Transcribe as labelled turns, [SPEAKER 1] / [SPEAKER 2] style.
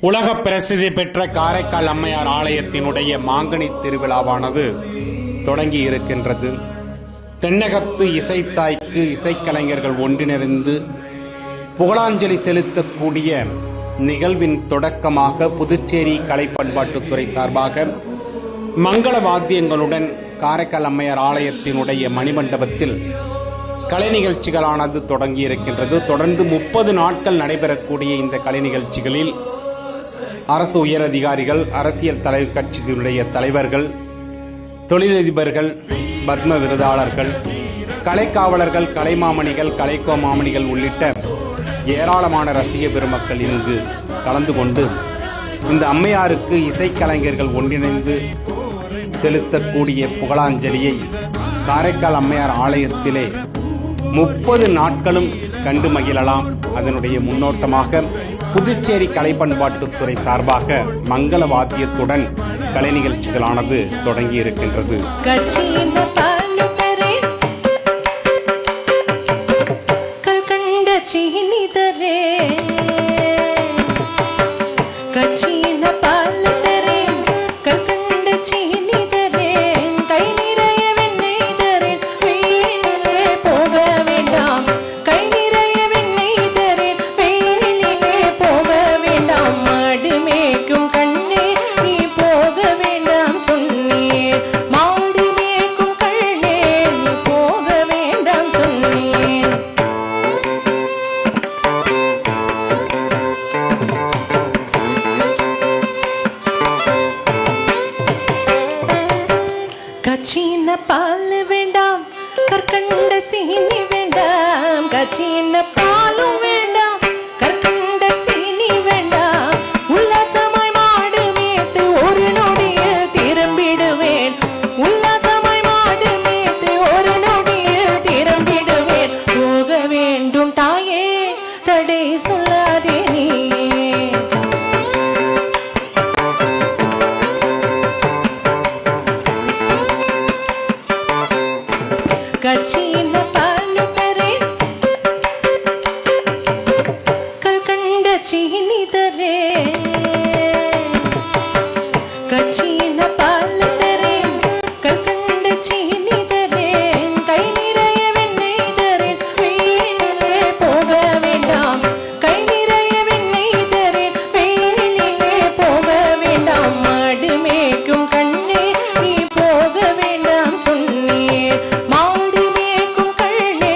[SPEAKER 1] உலக பிரசித்தி பெற்ற காரைக்கால் அம்மையார் ஆலயத்தினுடைய மாங்கனி திருவிழாவானது தொடங்கி இருக்கின்றது. தென்னகத்து இசைத்தாய்க்கு இசைக்கலைஞர்கள் ஒன்றிணைந்து புகழாஞ்சலி செலுத்தக்கூடிய நிகழ்வின் தொடக்கமாக புதுச்சேரி கலை பண்பாட்டுத்துறை சார்பாக மங்கள வாத்தியங்களுடன் காரைக்கால் அம்மையார் ஆலயத்தினுடைய மணிமண்டபத்தில் கலை நிகழ்ச்சிகளானது தொடங்கி இருக்கின்றது. தொடர்ந்து முப்பது நாட்கள் நடைபெறக்கூடிய இந்த கலை நிகழ்ச்சிகளில் அரசு உயரதிகாரிகள் அரசியல் தலை கட்சியினுடைய தலைவர்கள் தொழிலதிபர்கள் பத்ம விருதாளர்கள் கலைக்காவலர்கள் கலைமாமணிகள் கலைக்கோ மாமணிகள் உள்ளிட்ட ஏராளமான ரசிக பெருமக்கள் இங்கு கலந்து கொண்டு இந்த அம்மையாருக்கு இசைக்கலைஞர்கள் ஒன்றிணைந்து செலுத்தக்கூடிய புகழாஞ்சலியை காரைக்கால் அம்மையார் ஆலயத்திலே முப்பது நாட்களும் கண்டு மகிழலாம். அதனுடைய முன்னோட்டமாக புதுச்சேரி கலை பண்பாட்டுத்துறை சார்பாக மங்கள வாத்தியத்துடன் கலை நிகழ்ச்சிகளானது தொடங்கி இருக்கின்றது
[SPEAKER 2] கட்சியின் கல்கண்ட சீனிதரே கச்சின பால் வேண்டாம். கற்கண்ட சீனி வேண்டாம். கச்சின பாலும் வேண்டாம். கற்கண்ட சீனி வேண்டாம். உல்லாசமாய் மாடு மேத்து ஒரு நொடியில் திரும்பிடுவேன் உல்லாசமாய் மாடு மேத்து ஒரு நொடியில் திரும்பிடுவேன் போக வேண்டும் தாயே தடை சொல் గచీన పాలిತರೆ కల్కండ చీనిదరే గచీన పాలిತರೆ